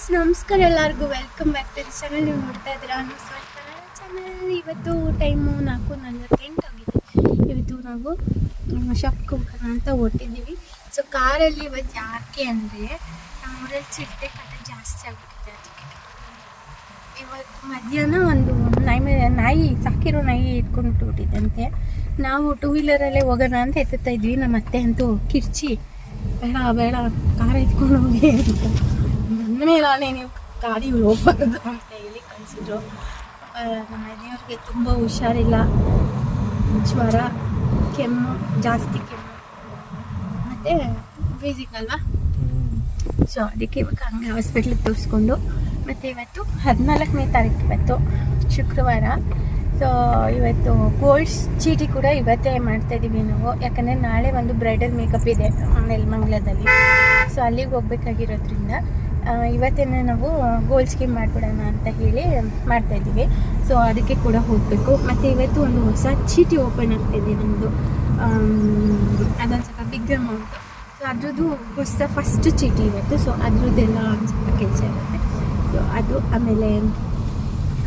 Friends, ನಮಸ್ಕಾರ ಎಲ್ಲರಿಗೂ. Welcome back to the channel ನೀವು ನೋಡ್ತಾ ಇದ್ದೀರಾ? ಕನ್ನಡ ಚಾನಲ್ ಇವತ್ತು ಟೈಮು ನಾಲ್ಕು ನಲ್ವತ್ತೆಂಟು ಆಗಿದೆ. ಇವತ್ತು ನಾವು ಶಾಪ್ಗೆ ಹೋಗೋಣ ಅಂತ ಹೊಟ್ಟಿದ್ದೀವಿ ಸೊ ಕಾರಲ್ಲಿ ಇವತ್ತು ಯಾಕೆ ಅಂದರೆ ನಮ್ಮೂರಲ್ಲಿ ಚಿಟ್ಟೆ ಕಟ್ಟ ಜಾಸ್ತಿ ಆಗಿಬಿಟ್ಟಿದೆ ಅದಕ್ಕೆ. ಇವತ್ತು ಮಧ್ಯಾಹ್ನ ಒಂದು ನಾಯಿ ನಾಯಿ, ಸಾಕಿರೋ ನಾಯಿ ಇಟ್ಕೊಂಡು ಬಿಟ್ಟಿದ್ದಂತೆ ನಾವು ಟೂ ವೀಲರಲ್ಲೇ ಹೋಗೋಣ ಅಂತ ಎತ್ತುತ್ತಾ ಇದ್ವಿ ನಮ್ಮ ಅತ್ತೆ ಅಂತೂ ಕಿರ್ಚಿ, ಬೇಡ ಬೇಡ ಕಾರ ಎತ್ಕೊಂಡು ಹೋಗಿ ಅಂತ. ಮೇಲಾನೆ ನೀವು ಗಾಡಿ ಹೋಗ್ಬಾರ್ದು ಅಂತ ಹೇಳಿ ಕಳಿಸಿದ್ರು. ನಮ್ಮ ಮನೆಯವ್ರಿಗೆ ತುಂಬ ಹುಷಾರಿಲ್ಲ. ಜ್ವರ ಕೆಮ್ಮು ಜಾಸ್ತಿ ಕೆಮ್ಮು. ಮತ್ತು ಫಿಸಿಕ್ ಅಲ್ವಾ? ಸೊ ಅದಕ್ಕೆ ಇವಾಗ ಹಂಗೆ ಹಾಸ್ಪಿಟ್ಲಿಗೆ ತೋರಿಸ್ಕೊಂಡು ಮತ್ತು ಇವತ್ತು ಹದಿನಾಲ್ಕನೇ ತಾರೀಕು ಇವತ್ತು ಶುಕ್ರವಾರ. ಸೊ ಇವತ್ತು ಗೋಲ್ಡ್ ಚೀಟಿ ಕೂಡ ಇವತ್ತೇ ಮಾಡ್ತಾ ಇದ್ದೀವಿ ನಾವು. ಯಾಕಂದರೆ ನಾಳೆ ಒಂದು ಬ್ರೈಡಲ್ ಮೇಕಪ್ ಇದೆ ನೆಲಮಂಗ್ಲದಲ್ಲಿ ಸೊ ಅಲ್ಲಿಗೆ ಹೋಗ್ಬೇಕಾಗಿರೋದ್ರಿಂದ ಇವತ್ತೇನೆ ನಾವು ಗೋಲ್ಡ್ ಸ್ಕೀಮ್ ಮಾಡಿಬಿಡೋಣ ಅಂತ ಹೇಳಿ ಮಾಡ್ತಾ ಇದ್ದೀವಿ. ಸೊ ಅದಕ್ಕೆ ಕೂಡ ಹೋಗಬೇಕು. ಮತ್ತು ಇವತ್ತು ಒಂದು ಹೊಸ ಚೀಟಿ ಓಪನ್ ಆಗ್ತಾಯಿದೆ ನಮ್ಮದು ಅದೊಂದು ಸ್ವಲ್ಪ ಬಿಗ್ ಅಮೌಂಟ್ ಸೊ ಅದ್ರದ್ದು ಹೊಸ ಫಸ್ಟ್ ಚೀಟಿ ಇವತ್ತು. ಸೊ ಅದ್ರದ್ದೆಲ್ಲ ಒಂದು ಸ್ವಲ್ಪ ಕೆಲಸ ಇರುತ್ತೆ. ಸೊ ಅದು ಆಮೇಲೆ,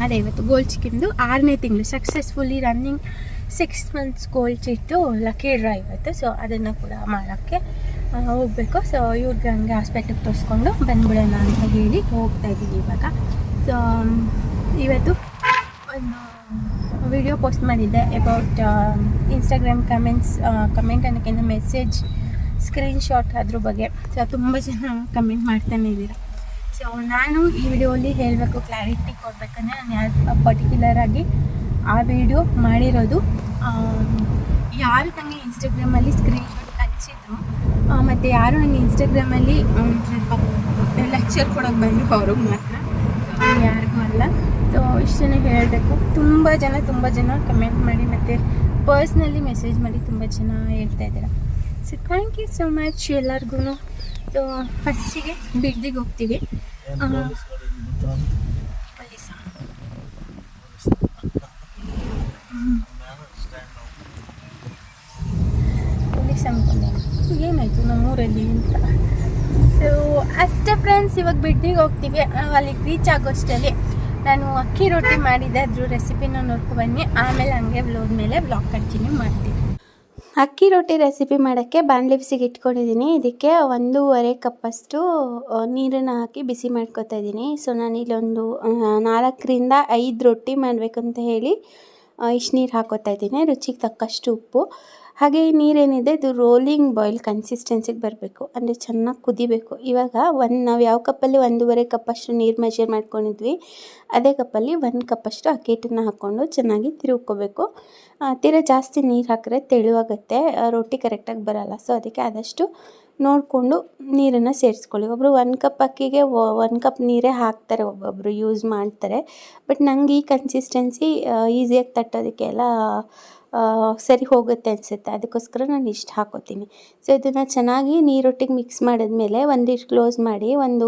ಅದೇ ಇವತ್ತು ಗೋಲ್ಡ್ ಸ್ಕೀಮ್ದು ಆರನೇ ತಿಂಗಳು successfully running six months gold ಚೀಟು ಲಕ್ಕಿ ಡ್ರಾ ಇವತ್ತು. ಸೊ ಅದನ್ನು ಕೂಡ ಮಾಡೋಕ್ಕೆ ಹೋಗಬೇಕು ಸೊ ಇವ್ರಿಗೆ ಹಂಗೆ ಹಾಸ್ಪಿಟ್ಲಿಗೆ ತೋರಿಸ್ಕೊಂಡು ಬಂದ್ಬಿಡೋಣ ಅಂತ ಹೇಳಿ ಹೋಗ್ತಾ ಇದ್ದೀವಿ ಇವಾಗ. ಸೊ ಇವತ್ತು ಒಂದು ವಿಡಿಯೋ ಪೋಸ್ಟ್ ಮಾಡಿದ್ದೆ ಅಬೌಟ್ ಇನ್ಸ್ಟಾಗ್ರಾಮ್ ಕಮೆಂಟ್ಸ್ ಕಮೆಂಟ್ ಅನ್ನೋಕ್ಕಿಂತ ಮೆಸೇಜ್ ಸ್ಕ್ರೀನ್ಶಾಟ್ ಅದ್ರ ಬಗ್ಗೆ. ಸೊ ತುಂಬ ಜನ ಕಮೆಂಟ್ ಮಾಡ್ತಾನೆ ಇದ್ದೀರ. ಸೊ ನಾನು ಈ ವಿಡಿಯೋಲಿ ಹೇಳಬೇಕು ಕ್ಲಾರಿಟಿ ಕೊಡಬೇಕಂದ್ರೆ ನಾನು ಯಾವ ಪರ್ಟಿಕ್ಯುಲರ್ ಆಗಿ ಆ ವಿಡಿಯೋ ಮಾಡಿರೋದು ಯಾರು ನನಗೆ ಇನ್ಸ್ಟಾಗ್ರಾಮಲ್ಲಿ ಸ್ಕ್ರೀನ್ಶಾಟ್ ಕಳಿಸಿದ್ರು ಮತ್ತು ಯಾರು ನನ್ನ ಇನ್ಸ್ಟಾಗ್ರಾಮಲ್ಲಿ ಸ್ವಲ್ಪ ಲೆಕ್ಚರ್ ಕೊಡೋಕೆ ಬಂದರು ಅವ್ರಿಗೆ ಮಾತ್ರ. ಯಾರಿಗೂ ಅಲ್ಲ. ಸೊ ಇಷ್ಟನ್ನೇ ಹೇಳಬೇಕು. ತುಂಬ ಜನ ತುಂಬ ಜನ ಕಮೆಂಟ್ ಮಾಡಿ ಮತ್ತು ಪರ್ಸ್ನಲಿ ಮೆಸೇಜ್ ಮಾಡಿ ತುಂಬ ಜನ ಹೇಳ್ತಾ ಇದ್ದೀರ. So thank you so much ಎಲ್ಲರಿಗೂ ಸೊ ಫಸ್ಟಿಗೆ ಬಿಡ್ದಿಗೆ ಹೋಗ್ತೀವಿ ಆ, ಪೊಲೀಸ ಪೊಲೀಸ್ ಅನ್ಕೊಂಡೆ ಏನಾಯಿತು ನಮ್ಮೂರಲ್ಲಿ ಅಂತ ಸೊ ಅಷ್ಟೇ ಫ್ರೆಂಡ್ಸ್ ಇವಾಗ ಬಿಡ್ನಿಗೆ ಹೋಗ್ತೀವಿ. ಅಲ್ಲಿಗೆ ರೀಚ್ ಆಗೋಷ್ಟರಲ್ಲಿ ನಾನು ಅಕ್ಕಿ ರೊಟ್ಟಿ ಮಾಡಿದ್ದೆ. ಅದ್ರ ರೆಸಿಪಿನ ನೋಡ್ಕೊ ಬನ್ನಿ. ಆಮೇಲೆ ಹಂಗೆ ವ್ಲೋಗ್ ಮೇಲೆ ಬ್ಲಾಗ್ ಕಂಟಿನ್ಯೂ ಮಾಡ್ತೀನಿ. ಅಕ್ಕಿ ರೊಟ್ಟಿ ರೆಸಿಪಿ ಮಾಡೋಕ್ಕೆ ಬಾಣಲಿ ಬಿಸಿಗೆ ಇಟ್ಕೊಂಡಿದ್ದೀನಿ. ಇದಕ್ಕೆ ಒಂದೂವರೆ ಕಪ್ಪಷ್ಟು ನೀರನ್ನು ಹಾಕಿ ಬಿಸಿ ಮಾಡ್ಕೊತಾ ಇದ್ದೀನಿ. ಸೊ ನಾನು ಇಲ್ಲೊಂದು ನಾಲ್ಕರಿಂದ ಐದು ರೊಟ್ಟಿ ಮಾಡಬೇಕಂತ ಹೇಳಿ ಇಷ್ಟು ನೀರು ಹಾಕೋತಾ ಇದ್ದೀನಿ. ರುಚಿಗೆ ತಕ್ಕಷ್ಟು ಉಪ್ಪು. ಹಾಗೆ ಈ ನೀರೇನಿದೆ ಇದು ರೋಲಿಂಗ್ ಬಾಯ್ಲ್ ಕನ್ಸಿಸ್ಟೆನ್ಸಿಗೆ ಬರಬೇಕು. ಅಂದರೆ ಚೆನ್ನಾಗಿ ಕುದಿಬೇಕು. ಇವಾಗ ಒಂದು ನಾವು ಯಾವ ಕಪ್ಪಲ್ಲಿ ಒಂದೂವರೆ ಕಪ್ಪಷ್ಟು ನೀರು ಮೆಜರ್ ಮಾಡ್ಕೊಂಡಿದ್ವಿ ಅದೇ ಕಪ್ಪಲ್ಲಿ ಒಂದು ಕಪ್ಪಷ್ಟು ಅಕ್ಕಿ ಹಿಟ್ಟನ್ನು ಹಾಕ್ಕೊಂಡು ಚೆನ್ನಾಗಿ ತಿರುಗ್ಕೋಬೇಕು. ತೀರಾ ಜಾಸ್ತಿ ನೀರು ಹಾಕಿದ್ರೆ ತೆಳುವಾಗುತ್ತೆ ರೊಟ್ಟಿ ಕರೆಕ್ಟಾಗಿ ಬರಲ್ಲ. ಸೊ ಅದಕ್ಕೆ ಆದಷ್ಟು ನೋಡಿಕೊಂಡು ನೀರನ್ನು ಸೇರಿಸ್ಕೊಳ್ಳಿ. ಒಬ್ಬರು ಒಂದು ಕಪ್ ಅಕ್ಕಿಗೆ ಒನ್ ಕಪ್ ನೀರೇ ಹಾಕ್ತಾರೆ ಒಬ್ಬೊಬ್ಬರು ಯೂಸ್ ಮಾಡ್ತಾರೆ. ಬಟ್ ನಂಗೆ ಈ ಕನ್ಸಿಸ್ಟೆನ್ಸಿ ಈಸಿಯಾಗಿ ತಟ್ಟೋದಕ್ಕೆ ಎಲ್ಲ ಆ, ಸರಿ ಹೋಗುತ್ತೆ ಅನಿಸುತ್ತೆ. ಅದಕ್ಕೋಸ್ಕರ ನಾನು ಇಷ್ಟು ಹಾಕೋತೀನಿ. ಸೊ ಇದನ್ನು ಚೆನ್ನಾಗಿ ನೀರೊಟ್ಟಿಗೆ ಮಿಕ್ಸ್ ಮಾಡಿದ್ಮೇಲೆ ಒಂದಿಷ್ಟು ಕ್ಲೋಸ್ ಮಾಡಿ ಒಂದು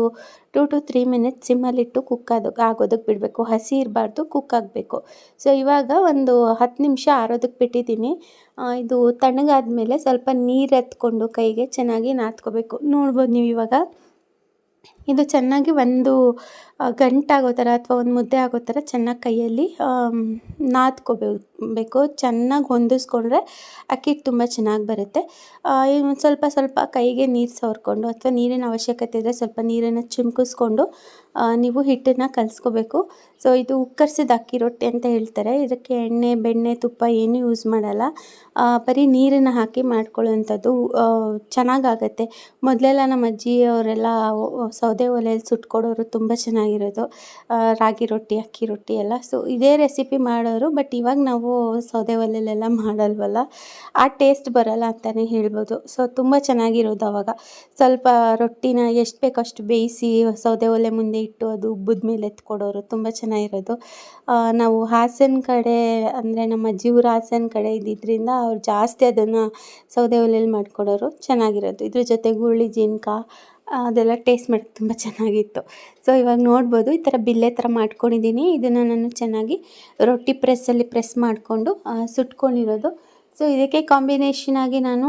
ಟೂ ಟು ತ್ರೀ ಮಿನಿಟ್ಸ್ ಸಿಮ್ಮಲ್ಲಿಟ್ಟು ಕುಕ್ ಆದಕ್ಕೆ ಆಗೋದಕ್ಕೆ ಬಿಡಬೇಕು. ಹಸಿ ಇರಬಾರ್ದು ಕುಕ್ ಆಗಬೇಕು. ಸೊ ಇವಾಗ ಒಂದು ಹತ್ತು ನಿಮಿಷ ಆರೋದಕ್ಕೆ ಬಿಟ್ಟಿದ್ದೀನಿ. ಇದು ಇದು ತಣ್ಣಗಾದ್ಮೇಲೆ ಸ್ವಲ್ಪ ನೀರು ಎತ್ಕೊಂಡು ಕೈಗೆ ಚೆನ್ನಾಗಿ ನಾದ್ಕೋಬೇಕು. ನೋಡ್ಬೋದು ನೀವು ಇವಾಗ. ಇದು ಚೆನ್ನಾಗಿ ಒಂದು ಗಂಟಾಗೋ ಥರ ಅಥವಾ ಒಂದು ಮುದ್ದೆ ಆಗೋ ಥರ ಚೆನ್ನಾಗಿ ಕೈಯಲ್ಲಿ ನಾದ್ಕೋಬೇಕು. ಚೆನ್ನಾಗಿ ಹೊಂದಿಸ್ಕೊಂಡ್ರೆ ಅಕ್ಕಿ ತುಂಬ ಚೆನ್ನಾಗಿ ಬರುತ್ತೆ. ಇನ್ನು ಸ್ವಲ್ಪ ಸ್ವಲ್ಪ ಕೈಗೆ ನೀರು ಸವರ್ಕೊಂಡು ಅಥವಾ ನೀರಿನ ಅವಶ್ಯಕತೆ ಇದ್ದರೆ ಸ್ವಲ್ಪ ನೀರನ್ನು ಚಿಮ್ಕಿಸ್ಕೊಂಡು ನೀವು ಹಿಟ್ಟನ್ನು ಕಲಿಸ್ಕೋಬೇಕು. ಸೊ ಇದು ಉಕ್ಕರ್ಸಿದ ಅಕ್ಕಿ ರೊಟ್ಟಿ ಅಂತ ಹೇಳ್ತಾರೆ. ಇದಕ್ಕೆ ಎಣ್ಣೆ, ಬೆಣ್ಣೆ, ತುಪ್ಪ ಏನೂ ಯೂಸ್ ಮಾಡಲ್ಲ. ಬರೀ ನೀರನ್ನು ಹಾಕಿ ಮಾಡ್ಕೊಳ್ಳೋವಂಥದ್ದು ಚೆನ್ನಾಗಾಗತ್ತೆ. ಮೊದಲೆಲ್ಲ ನಮ್ಮ ಅಜ್ಜಿ ಅವರೆಲ್ಲ ಸೌದೆ ಒಲೆಯಲ್ಲಿ ಸುಟ್ಕೊಡೋರು ತುಂಬ ಚೆನ್ನಾಗಿರೋದು. ರಾಗಿ ರೊಟ್ಟಿ, ಅಕ್ಕಿ ರೊಟ್ಟಿ ಎಲ್ಲ. ಸೊ ಇದೇ ರೆಸಿಪಿ ಮಾಡೋರು ಬಟ್ ಇವಾಗ ನಾವು ಸೌದೆ ಒಲೆಯಲ್ಲೆಲ್ಲ ಮಾಡಲ್ವಲ್ಲ. ಆ ಟೇಸ್ಟ್ ಬರಲ್ಲ ಅಂತಲೇ ಹೇಳ್ಬೋದು. ಸೊ ತುಂಬ ಚೆನ್ನಾಗಿರೋದು ಅವಾಗ. ಸ್ವಲ್ಪ ರೊಟ್ಟಿನ ಎಷ್ಟು ಬೇಕೋ ಅಷ್ಟು ಬೇಯಿಸಿ ಸೌದೆ ಒಲೆ ಮುಂದೆ ಇಟ್ಟು ಅದು ಉಬ್ಬದ ಮೇಲೆ ಎತ್ಕೊಡೋರು ತುಂಬ ಚೆನ್ನಾಗಿರೋದು. ನಾವು ಹಾಸನ ಕಡೆ ಅಂದರೆ ನಮ್ಮ ಅಜ್ಜಿ ಹಾಸನ ಕಡೆ ಇದ್ದಿದ್ದರಿಂದ ಅವ್ರು ಜಾಸ್ತಿ ಅದನ್ನು ಸೌದೆ ಒಲೆಯಲ್ಲಿ ಮಾಡಿಕೊಡೋರು ಚೆನ್ನಾಗಿರೋದು. ಇದ್ರ ಜೊತೆ ಹುರುಳಿ ಜೀನ್ಕ ಅದೆಲ್ಲ ಟೇಸ್ಟ್ ಮಾಡೋಕ್ಕೆ ತುಂಬ ಚೆನ್ನಾಗಿತ್ತು. ಸೊ ಇವಾಗ ನೋಡ್ಬೋದು ಈ ಥರ ಬಿಲ್ಲೆ ಥರ ಮಾಡ್ಕೊಂಡಿದ್ದೀನಿ ಇದನ್ನು ನಾನು ಚೆನ್ನಾಗಿ ರೊಟ್ಟಿ ಪ್ರೆಸ್ಸಲ್ಲಿ ಪ್ರೆಸ್ ಮಾಡಿಕೊಂಡು ಸುಟ್ಕೊಂಡಿರೋದು. ಸೊ ಇದಕ್ಕೆ ಕಾಂಬಿನೇಷನ್ ಆಗಿ ನಾನು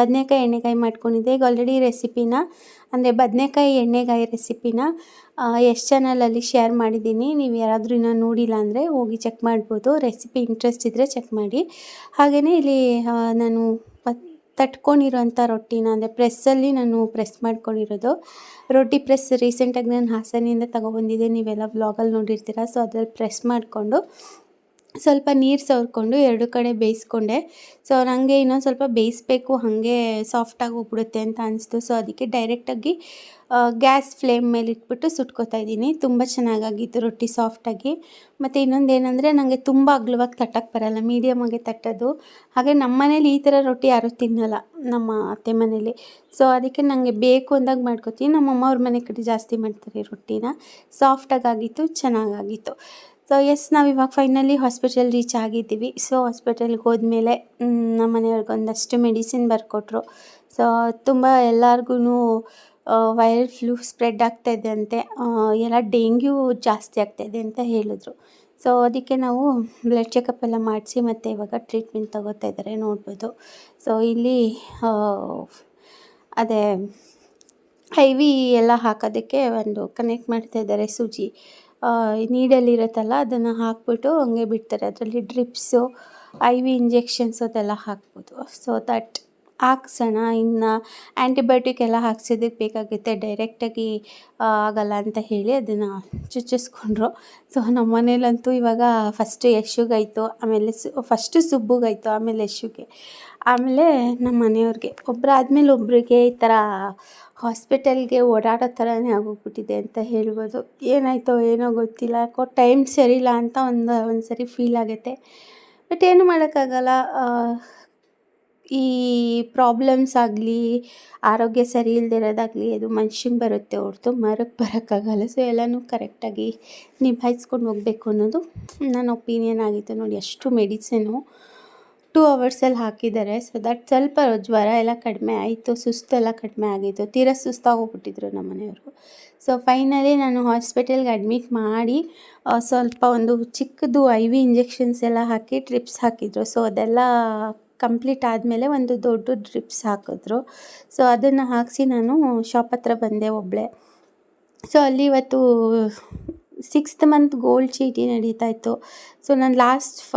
ಬದನೆಕಾಯಿ ಎಣ್ಣೆಗಾಯಿ ಮಾಡ್ಕೊಂಡಿದ್ದೆ. ಈಗ ಆಲ್ರೆಡಿ ರೆಸಿಪಿನ ಅಂದರೆ ಬದನೆಕಾಯಿ ಎಣ್ಣೆಗಾಯಿ ರೆಸಿಪಿನ ಎಷ್ಟು ಚಾನಲಲ್ಲಿ ಶೇರ್ ಮಾಡಿದ್ದೀನಿ. ನೀವು ಯಾರಾದರೂ ಇನ್ನೂ ನೋಡಿಲ್ಲ ಅಂದರೆ ಹೋಗಿ ಚೆಕ್ ಮಾಡ್ಬೋದು. ರೆಸಿಪಿ ಇಂಟ್ರೆಸ್ಟ್ ಇದ್ದರೆ ಚೆಕ್ ಮಾಡಿ. ಹಾಗೆಯೇ ಇಲ್ಲಿ ನಾನು ತಟ್ಕೊಂಡಿರೋಂಥ ರೊಟ್ಟಿನ, ಅಂದರೆ ಪ್ರೆಸ್ಸಲ್ಲಿ ನಾನು ಪ್ರೆಸ್ ಮಾಡ್ಕೊಂಡಿರೋದು. ರೊಟ್ಟಿ ಪ್ರೆಸ್ ರೀಸೆಂಟಾಗಿ ನಾನು ಹಾಸನಿಂದ ತಗೊಬಂದಿದ್ದೆ. ನೀವೆಲ್ಲ ವ್ಲಾಗಲ್ಲಿ ನೋಡಿರ್ತೀರ, ಸೊ ಅದ್ರಲ್ಲಿ ಪ್ರೆಸ್ ಮಾಡಿಕೊಂಡು ಸ್ವಲ್ಪ ನೀರು ಸವರ್ಕೊಂಡು ಎರಡು ಕಡೆ ಬೇಯಿಸ್ಕೊಂಡೆ. ಸೊ ನನಗೆ ಇನ್ನೊಂದು ಸ್ವಲ್ಪ ಬೇಯಿಸ್ಬೇಕು, ಹಾಗೆ ಸಾಫ್ಟಾಗಿ ಹೋಗ್ಬಿಡುತ್ತೆ ಅಂತ ಅನಿಸ್ತು. ಸೊ ಅದಕ್ಕೆ ಡೈರೆಕ್ಟಾಗಿ ಗ್ಯಾಸ್ ಫ್ಲೇಮ್ ಮೇಲೆ ಇಟ್ಬಿಟ್ಟು ಸುಟ್ಕೋತಾ ಇದ್ದೀನಿ. ತುಂಬ ಚೆನ್ನಾಗಾಗಿತ್ತು ರೊಟ್ಟಿ ಸಾಫ್ಟಾಗಿ. ಮತ್ತು ಇನ್ನೊಂದು ಏನಂದರೆ ನನಗೆ ತುಂಬ ಅಗ್ಲವಾಗಿ ತಟ್ಟಕ್ಕೆ ಬರಲ್ಲ ಮೀಡಿಯಮಾಗೆ ತಟ್ಟೋದು. ಹಾಗೆ ನಮ್ಮ ಮನೇಲಿ ಈ ಥರ ರೊಟ್ಟಿ ಯಾರೂ ತಿನ್ನಲ್ಲ ನಮ್ಮ ಅತ್ತೆ ಮನೇಲಿ. ಸೊ ಅದಕ್ಕೆ ನನಗೆ ಬೇಕು ಅಂದಾಗ ಮಾಡ್ಕೋತೀನಿ. ನಮ್ಮ ಅಮ್ಮ ಅವ್ರ ಮನೆ ಕಡೆ ಜಾಸ್ತಿ ಮಾಡ್ತಾರೆ ರೊಟ್ಟಿನ. ಸಾಫ್ಟಾಗಿ ಆಗಿತ್ತು ಚೆನ್ನಾಗಾಗಿತ್ತು. ಸೊ ಎಸ್ ನಾವು ಇವಾಗ ಫೈನಲಿ ಹಾಸ್ಪಿಟಲ್ ರೀಚ್ ಆಗಿದ್ದೀವಿ. ಸೊ ಹಾಸ್ಪಿಟಲ್ಗೆ ಹೋದ್ಮೇಲೆ ನಮ್ಮ ಮನೆಯವ್ರಿಗೆ ಒಂದಷ್ಟು ಮೆಡಿಸಿನ್ ಬರ್ಕೊಟ್ರು. ಸೊ ತುಂಬ ಎಲ್ಲರಿಗೂ ವೈರಲ್ ಫ್ಲೂ ಸ್ಪ್ರೆಡ್ ಆಗ್ತಾಯಿದೆ ಅಂತೆ ಆ, ಎಲ್ಲ ಡೆಂಗ್ಯೂ ಜಾಸ್ತಿ ಆಗ್ತಾ ಇದೆ ಅಂತ ಹೇಳಿದ್ರು. ಸೊ ಅದಕ್ಕೆ ನಾವು ಬ್ಲಡ್ ಚೆಕಪ್ ಎಲ್ಲ ಮಾಡಿಸಿ ಮತ್ತು ಇವಾಗ ಟ್ರೀಟ್ಮೆಂಟ್ ತಗೋತಾ ಇದ್ದಾರೆ ನೋಡ್ಬೋದು. ಸೊ ಇಲ್ಲಿ ಅದೇ ಐ ವಿ ಎಲ್ಲ ಹಾಕೋದಕ್ಕೆ ಒಂದು ಕನೆಕ್ಟ್ ಮಾಡ್ತಾ ಇದ್ದಾರೆ ಸೂಜಿ. ನೀಡಲ್ಲಿರುತ್ತಲ್ಲ ಅದನ್ನು ಹಾಕ್ಬಿಟ್ಟು ಹಂಗೆ ಬಿಡ್ತಾರೆ. ಅದರಲ್ಲಿ ಡ್ರಿಪ್ಸು ಐ ವಿ ಇಂಜೆಕ್ಷನ್ಸ್ ಅದೆಲ್ಲ ಹಾಕ್ಬೋದು. ಸೊ ದಟ್ ಹಾಕ್ಸೋಣ ಇನ್ನು ಆ್ಯಂಟಿಬಯೋಟಿಕ್ ಎಲ್ಲ ಹಾಕ್ಸೋದಕ್ಕೆ ಬೇಕಾಗುತ್ತೆ. ಡೈರೆಕ್ಟಾಗಿ ಆಗಲ್ಲ ಅಂತ ಹೇಳಿ ಅದನ್ನು ಚುಚ್ಚಿಸ್ಕೊಂಡ್ರು. ಸೊ ನಮ್ಮ ಮನೇಲಂತೂ ಇವಾಗ ಫಸ್ಟು ಯಶುಗಾಯಿತು, ಆಮೇಲೆ ಸು ಫಸ್ಟು ಸುಬ್ಬುಗಾಯಿತು, ಆಮೇಲೆ ಯಶುಗೆ. ಆಮೇಲೆ ನಮ್ಮ ಮನೆಯವ್ರಿಗೆ ಒಬ್ಬರಾದ್ಮೇಲೆ ಒಬ್ಬರಿಗೆ ಈ ಥರ ಹಾಸ್ಪಿಟಲ್ಗೆ ಓಡಾಡೋ ಥರನೇ ಆಗೋಗ್ಬಿಟ್ಟಿದೆ ಅಂತ ಹೇಳ್ಬೋದು. ಏನಾಯ್ತೋ ಏನೋ ಗೊತ್ತಿಲ್ಲ ಯಾಕೋ ಟೈಮ್ ಸರಿಯಿಲ್ಲ ಅಂತ ಒಂದು ಒಂದು ಸರಿ ಫೀಲ್ ಆಗುತ್ತೆ. ಬಟ್ ಏನು ಮಾಡೋಕ್ಕಾಗಲ್ಲ ಈ ಪ್ರಾಬ್ಲಮ್ಸ್ ಆಗಲಿ, ಆರೋಗ್ಯ ಸರಿ ಇಲ್ಲದಿರೋದಾಗಲಿ ಅದು ಮನುಷ್ಯಂಗೆ ಬರುತ್ತೆ ಹೊರ್ತು ಮರಕ್ಕೆ ಬರೋಕ್ಕಾಗಲ್ಲ. ಸೊ ಎಲ್ಲನೂ ಕರೆಕ್ಟಾಗಿ ನಿಭಾಯಿಸ್ಕೊಂಡು ಹೋಗಬೇಕು ಅನ್ನೋದು ನನ್ನ ಒಪಿನಿಯನ್ ಆಗಿತ್ತು ನೋಡಿ. ಅಷ್ಟು ಮೆಡಿಸಿನು ಟೂ ಅವರ್ಸಲ್ಲಿ ಹಾಕಿದ್ದಾರೆ. ಸೊ ದಟ್ ಸ್ವಲ್ಪ ಜ್ವರ ಎಲ್ಲ ಕಡಿಮೆ ಆಯಿತು ಸುಸ್ತೆಲ್ಲ ಕಡಿಮೆ ಆಗಿತ್ತು. ತೀರಾ ಸುಸ್ತಾಗೋಗ್ಬಿಟ್ಟಿದ್ರು ನಮ್ಮ ಮನೆಯವರು. ಸೊ ಫೈನಲಿ ನಾನು ಹಾಸ್ಪಿಟಲ್ಗೆ ಅಡ್ಮಿಟ್ ಮಾಡಿ ಸ್ವಲ್ಪ ಒಂದು ಚಿಕ್ಕದು ಐ ವಿ ಇಂಜೆಕ್ಷನ್ಸ್ ಎಲ್ಲ ಹಾಕಿ ಟ್ರಿಪ್ಸ್ ಹಾಕಿದ್ರು. ಸೊ ಅದೆಲ್ಲ ಕಂಪ್ಲೀಟ್ ಆದಮೇಲೆ ಒಂದು ದೊಡ್ಡ ಡ್ರಿಪ್ಸ್ ಹಾಕಿದ್ರು. ಸೊ ಅದನ್ನು ಹಾಕಿಸಿ ನಾನು ಶಾಪ್ ಹತ್ರ ಬಂದೆ ಒಬ್ಬಳೆ ಸೊ ಅಲ್ಲಿ ಇವತ್ತು ಸಿಕ್ಸ್ತ್ ಮಂತ್ ಗೋಲ್ಡ್ ಚೀಟಿ ನಡೀತಾ ಇತ್ತು. ಸೊ ನಾನು ಲಾಸ್ಟ್ ಫ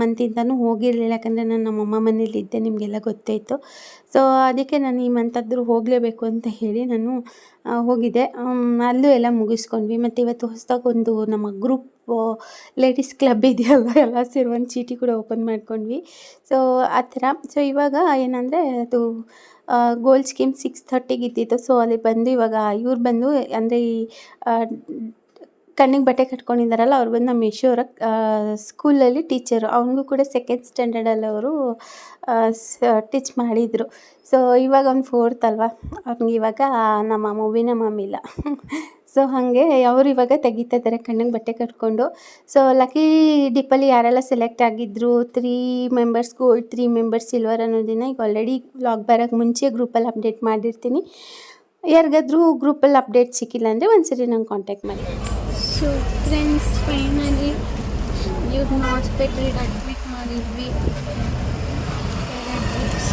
ಮಂತಿಂದನೂ ಹೋಗಿರಲಿಲ್ಲ. ಯಾಕಂದರೆ ನಾನು ನಮ್ಮಮ್ಮ ಮನೇಲಿದ್ದೆ ನಿಮಗೆಲ್ಲ ಗೊತ್ತೇ ಇತ್ತು. ಸೊ ಅದಕ್ಕೆ ನಾನು ಈ ಮಂತಾದರೂ ಹೋಗಲೇಬೇಕು ಅಂತ ಹೇಳಿ ನಾನು ಹೋಗಿದ್ದೆ. ಅಲ್ಲೂ ಎಲ್ಲ ಮುಗಿಸ್ಕೊಂಡ್ವಿ. ಮತ್ತು ಇವತ್ತು ಹೊಸದಾಗಿ ಒಂದು ನಮ್ಮ ಗ್ರೂಪ್ ಲೇಡೀಸ್ ಕ್ಲಬ್ ಇದೆಯಲ್ಲ, ಎಲ್ಲ ಸೇರಿ ಒಂದು ಚೀಟಿ ಕೂಡ ಓಪನ್ ಮಾಡ್ಕೊಂಡ್ವಿ. ಸೊ ಆ ಥರ. ಸೊ ಇವಾಗ ಏನಂದರೆ, ಅದು ಗೋಲ್ಡ್ ಸ್ಕೀಮ್ ಸಿಕ್ಸ್ ಥರ್ಟಿಗೆ ಇದ್ದಿತ್ತು. ಸೊ ಅಲ್ಲಿ ಬಂದು ಇವಾಗ ಇವ್ರು ಬಂದು, ಅಂದರೆ ಈ ಕಣ್ಣಿಗೆ ಬಟ್ಟೆ ಕಟ್ಕೊಂಡಿದ್ದಾರಲ್ಲ, ಅವ್ರು ಬಂದು ನಮ್ಮ ಯಶೋರ ಸ್ಕೂಲಲ್ಲಿ ಟೀಚರು ಅವನಿಗೂ ಕೂಡ ಸೆಕೆಂಡ್ ಸ್ಟ್ಯಾಂಡರ್ಡಲ್ಲಿ ಅವರು ಟೀಚ್ ಮಾಡಿದರು. ಸೊ ಇವಾಗ ಅವ್ನು ಫೋರ್ತ್ ಅಲ್ವಾ? ಅವ್ನಿಗೆ ಇವಾಗ ನಮ್ಮ ಮೂವಿನ ಮಾಮಿಲ್ಲ ಸೊ ಹಾಗೆ ಅವರು ಇವಾಗ ತೆಗಿತಾ ಇದ್ದಾರೆ ಕಣ್ಣಿಗೆ ಬಟ್ಟೆ ಕಟ್ಕೊಂಡು ಸೊ ಲಕ್ಕಿ ಡಿಪ್ಪಲ್ಲಿ ಯಾರೆಲ್ಲ ಸೆಲೆಕ್ಟ್ ಆಗಿದ್ದರು three members gold three members silver ಅನ್ನೋದನ್ನು ಈಗ ಆಲ್ರೆಡಿ ಲಾಗ್ ಬರೋಕ್ಕೆ ಮುಂಚೆ ಗ್ರೂಪಲ್ಲಿ ಅಪ್ಡೇಟ್ ಮಾಡಿರ್ತೀನಿ ಯಾರಿಗಾದ್ರೂ ಗ್ರೂಪಲ್ಲಿ ಅಪ್ಡೇಟ್ ಸಿಕ್ಕಿಲ್ಲ ಅಂದರೆ ಒಂದ್ಸರಿ ನಂಗೆ ಕಾಂಟ್ಯಾಕ್ಟ್ ಮಾಡಿ ಸೊ ಫ್ರೆಂಡ್ಸ್ ಫೈನಲಿ ಇವ್ರನ್ನ ಹಾಸ್ಪಿಟ್ಲಿಗೆ ಅಡ್ಮಿಟ್ ಮಾಡಿದ್ವಿ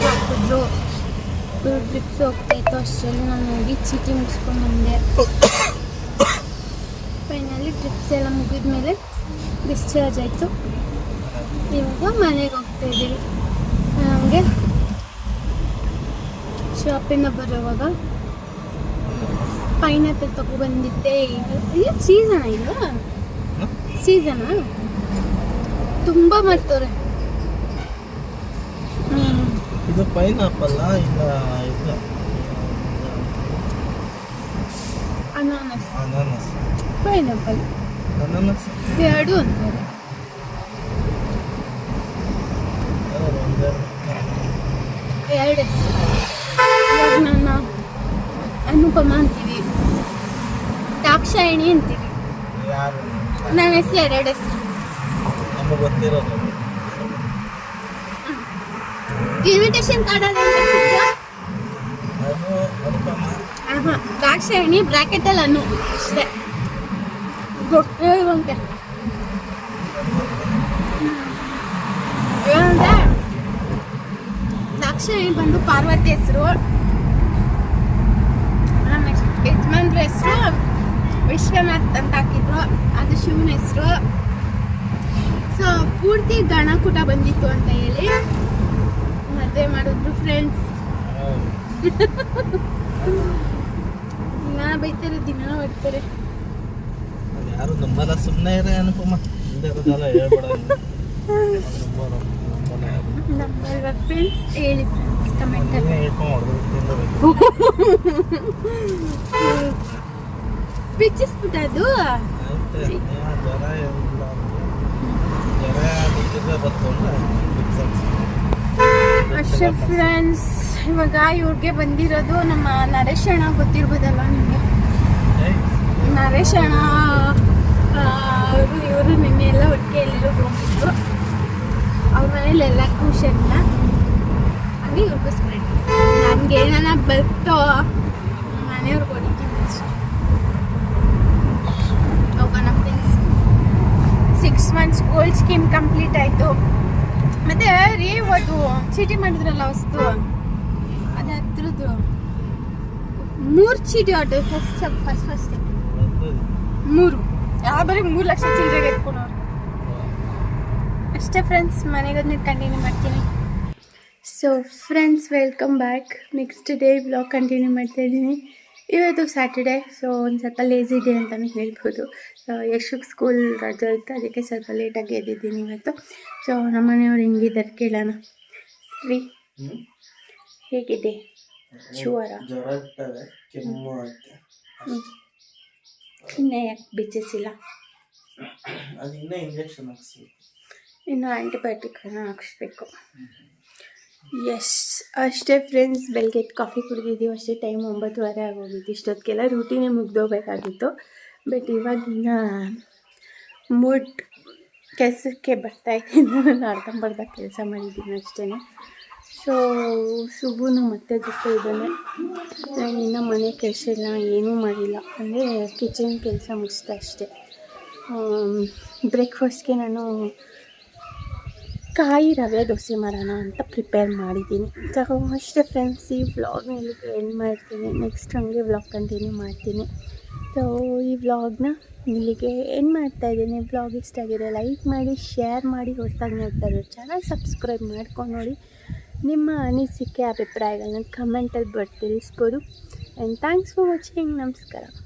ಹಾಕಿದ್ರು ಡ್ರಿಪ್ಸ್ ಹೋಗ್ತಾಯಿತ್ತು ಅಷ್ಟರಲ್ಲಿ ನಾನು ಹೋಗಿ ಚೀಟಿ ಮುಗಿಸ್ಕೊಂಡು ಬಂದೆ ಡ್ರಿಪ್ಸ್ ಎಲ್ಲ ಮುಗಿದ ಮೇಲೆ ಡಿಸ್ಚಾರ್ಜ್ ಆಯಿತು. ಇವಾಗ ಮನೆಗೆ ಹೋಗ್ತಾ ಇದ್ದೀವಿ. ನಮಗೆ ಶಾಪಿಂದ ಬರೋವಾಗ ಪೈನಾಪಲ್ ತಗೊಬಂದಿದ್ದೆ ಇದು ಸೀಸನ ಇದು? ಸೀಸನಾ ತುಂಬ ಮಾಡ್ತವ್ರೆ ಇದು ಪೈನಾಪಲ್ಲ ಇಲ್ಲ ಇದು ಅನಾನಸ್. ಅನಾನಸ್. ಪೈನಾಪಲ್. ಅನಾನಸ್? ಎರಡು ಅಂತಾರೆ ಎರಡು. ಇವಾಗ ನನ್ನ ಅನುಪಮ ಅಂತೀವಿ. ದಾಕ್ಷಾಯಣಿ ಅಂತೀವಿ. ನನ್ನ ಹೆಸರು ಎರಡು ಹೆಸರು. ನಮಗೆ ಗೊತ್ತಿರೋದು ಇನ್ವಿಟೇಷನ್ ಕಾರ್ಡಲ್ಲಿ ಅದು ಅನುಪಮ. ಹಾಂ ಹಣ್ಣಿ ಬ್ರ್ಯಾಕೆಟಲ್ಲಿ ಹಣ್ಣು. ಅಷ್ಟೇ. ಇರುವಂತೆ ಏನಂದ್ರೆ ದಾಕ್ಷಾಯಣಿ ಬಂದು ಪಾರ್ವತಿ ಹೆಸರು. ನಮ್ಮ ಯಜಮಾನ್ರ ಹೆಸರು ವಿಶ್ವನಾಥ್ ಅಂತ ಹಾಕಿದ್ರು. ಅದು ಶಿವನ ಹೆಸರು. ಸೊ ಪೂರ್ತಿ ಗಣಕೂಟ ಬಂದಿತ್ತು ಅಂತ ಹೇಳಿ ಮದುವೆ ಮಾಡಿದ್ರು ಫ್ರೆಂಡ್ಸ್ ದಿನ ಬೈತಾರೆ ದಿನ ಬರ್ತಾರೆ ಯಾರು ನಂಬಲ್ಲ ಸುಮ್ಮನೆ ಇರ ಅನುಪಮ. ಹಿಂದೆ ಇರೋದೆಲ್ಲ ಹೇಳ್ಬೇಡ ನಂಬಲ್ಲ ಫ್ರೆಂಡ್ಸ್ ಹೇಳಿ ಫ್ರೆಂಡ್ಸ್ ತಿನ್ನಬೇಕು ಬಿಚ್ಚಿಸ್ಬಿಟ್ಟ ಅದು. ಅಷ್ಟೇ ಫ್ರೆಂಡ್ಸ್ ಇವಾಗ ಇವ್ರಿಗೆ ಬಂದಿರೋದು ನಮ್ಮ ನರೇಶ್ ಅಣ್ಣ ಗೊತ್ತಿರ್ಬೋದಲ್ಲ ನಿಮಗೆ? ನರೇಶ್ ಅಣ್ಣ ಅವರು ಇವರು ನಿನ್ನೆ ಎಲ್ಲ ಒಟ್ಟಿಗೆ ಎಲ್ಲರೂ ಹೋಗಿದ್ರು ಅವ್ರ ಮನೇಲಿ ಎಲ್ಲ ಖುಷಿಯಿಲ್ಲ ಹಂಗೆ ಇವ್ರಿಗೂ ಸ್ಪ್ರೆಡ್ ನನಗೆ ಏನಾನ ಬರ್ತೋ ಮನೆಯವ್ರಿಗೆ ಹೊಡಿತೀನಿ ಅಷ್ಟೇ. Six months gold scheme complete ಆಯಿತು. ಮತ್ತೆ ರೀ, ಅದು ಚೀಟಿ ಮಾಡಿದ್ರಲ್ಲ ವಸ್ತು? ಅದು ಹತ್ರದ್ದು ಮೂರು ಚೀಟಿ ಆಟೋ ಫಸ್ಟ್ ಫಸ್ಟ್ ಫಸ್ಟ್ ಮೂರು. ಯಾವ ಬರೀ ಮೂರು ಲಕ್ಷ ಚಿಲ್ಲರೆ ಎತ್ಕೊಂಡವ್ರು ಅಷ್ಟೇ ಫ್ರೆಂಡ್ಸ್ ಮನೆಗೆ ಹೋದ್ಮೇಲೆ ಕಂಟಿನ್ಯೂ ಮಾಡ್ತೀನಿ. So friends welcome back next day blog continue ಮಾಡ್ತಾ ಇದ್ದೀನಿ. ಇವತ್ತು ಸ್ಯಾಟರ್ಡೆ ಸೊ ಒಂದು ಸ್ವಲ್ಪ ಲೇಸಿ ಡೇ ಅಂತಲೇ ಹೇಳ್ಬೋದು. ಯಶುಗೆ ಸ್ಕೂಲ್ ರಜೆ ಇತ್ತು ಅದಕ್ಕೆ ಸ್ವಲ್ಪ ಲೇಟಾಗಿ ಎದ್ದಿದ್ದೀನಿ ಇವತ್ತು. ಸೊ ನಮ್ಮ ಮನೆಯವ್ರು ಹೆಂಗಿದ್ದಾರೆ ಕೇಳೋಣ. ರೀ ಹೇಗಿದೆ? ಶುವರ. ಜ್ವರ ಇರ್ತವೆ ಕೆಮ್ಮು ಐತೆ ಇನ್ನೇ ಯಾಕೆ ಬಿಚ್ಚಿಸಿಲ್ಲ? ಅದು ಇನ್ನೂ ಇಂಜೆಕ್ಷನ್ ಹಾಕ್ಸ್ಬೇಕು. ಇನ್ನು ಆ್ಯಂಟಿಬಯೋಟಿಕನ್ನು ಹಾಕ್ಸ್ಬೇಕು. ಎಸ್ ಅಷ್ಟೇ ಫ್ರೆಂಡ್ಸ್ ಬೆಳಗ್ಗೆ ಎದ್ದು ಕಾಫಿ ಕುಡಿದಿದ್ದೀವಿ. ಅಷ್ಟೇ ಟೈಮ್ ಒಂಬತ್ತುವರೆ ಆಗೋಗಿತ್ತು. ಇಷ್ಟೊತ್ತಿಗೆಲ್ಲ ರೂಟೀನೇ ಮುಗ್ದೋಗ್ಬೇಕಾಗಿತ್ತು. ಬಟ್ ಇವಾಗಿನ ಮೂಡ್ ಕೆಲಸಕ್ಕೆ ಬರ್ತಾ ಇದ್ದೀನಿ ನಾನು ಅರ್ಧಂಬರ್ಧ ಕೆಲಸ ಮಾಡಿದ್ದೀನಿ ಅಷ್ಟೇ ಸೊ ಸುಬುನು ಮತ್ತೆ ಜೊತೆ ಇದ್ದಾನೆ ನಾನು ಇನ್ನೂ ಮನೆ ಕೆಲಸ ಇಲ್ಲ, ಏನೂ ಮಾಡಿಲ್ಲ. ಅಂದರೆ ಕಿಚನ್ ಕೆಲಸ ಮುಗಿಸ್ದೆ ಅಷ್ಟೇ. ಬ್ರೇಕ್ಫಾಸ್ಟ್ಗೆ ನಾನು ಕಾಯಿ ರವೆ ದೋಸೆ ಮಾಡೋಣ ಅಂತ ಪ್ರಿಪೇರ್ ಮಾಡಿದ್ದೀನಿ. ಸೊ ಅಷ್ಟೇ ಫ್ರೆಂಡ್ಸ್ ಈ ವ್ಲಾಗ್ನ ಇಲ್ಲಿಗೆ ಎಂಡ್ ಮಾಡ್ತೀನಿ. ನೆಕ್ಸ್ಟ್ ಹಂಗೆ ವ್ಲಾಗ್ ಕಂಟಿನ್ಯೂ ಮಾಡ್ತೀನಿ. ಸೊ ಈ ವ್ಲಾಗ್ನ ಇಲ್ಲಿಗೆ ಎಂಡ್ ಮಾಡ್ತಾ ಇದ್ದೀನಿ. ಬ್ಲಾಗ್ ಇಷ್ಟ ಆಗಿದೆ ಲೈಕ್ ಮಾಡಿ ಶೇರ್ ಮಾಡಿ, ಹೊಸದಾಗಿ ನೋಡ್ತಾ ಇರೋ ಚಾನಲ್ ಸಬ್ಸ್ಕ್ರೈಬ್ ಮಾಡ್ಕೊಂಡು ನೋಡಿ. ನಿಮ್ಮ ಅನಿಸಿಕೆ ಅಭಿಪ್ರಾಯಗಳನ್ನ ಕಮೆಂಟಲ್ಲಿ ಬರ್ತಿಳಿಸ್ಬೋದು ಆ್ಯಂಡ್ ಥ್ಯಾಂಕ್ಸ್ ಫಾರ್ ವಾಚಿಂಗ್ ನಮಸ್ಕಾರ.